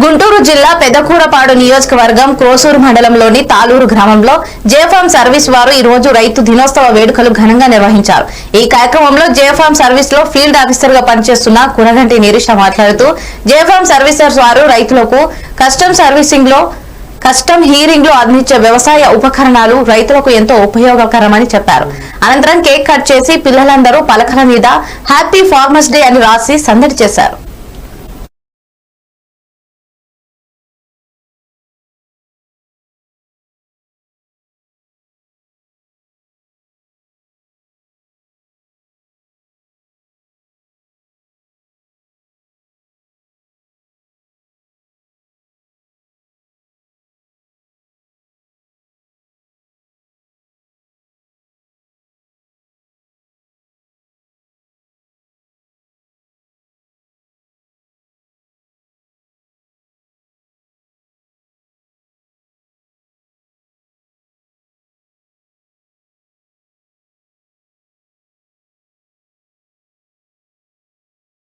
గుంటూరు జిల్లా పెదకూరపాడు నియోజకవర్గం క్రోసూరు మండలంలోని తాలూరు గ్రామంలో జేఫామ్ సర్వీస్ వారు ఈ రోజు రైతు దినోత్సవ వేడుకలు ఘనంగా నిర్వహించారు. ఈ కార్యక్రమంలో జేఫామ్ సర్వీస్లో ఫీల్డ్ ఆఫీసర్గా పనిచేస్తున్న కునగంటి నిరీష మాట్లాడుతూ జేఫామ్ సర్వీసర్స్ వారు రైతులకు కస్టమ్ సర్వీసింగ్లో కస్టమ్ హీరింగ్లో అందించే వ్యవసాయ ఉపకరణాలు రైతులకు ఎంతో ఉపయోగకరమని చెప్పారు. అనంతరం కేక్ కట్ చేసి పిల్లలందరూ పలకల మీద హ్యాపీ ఫార్మర్స్ డే అని రాసి సందడి చేశారు.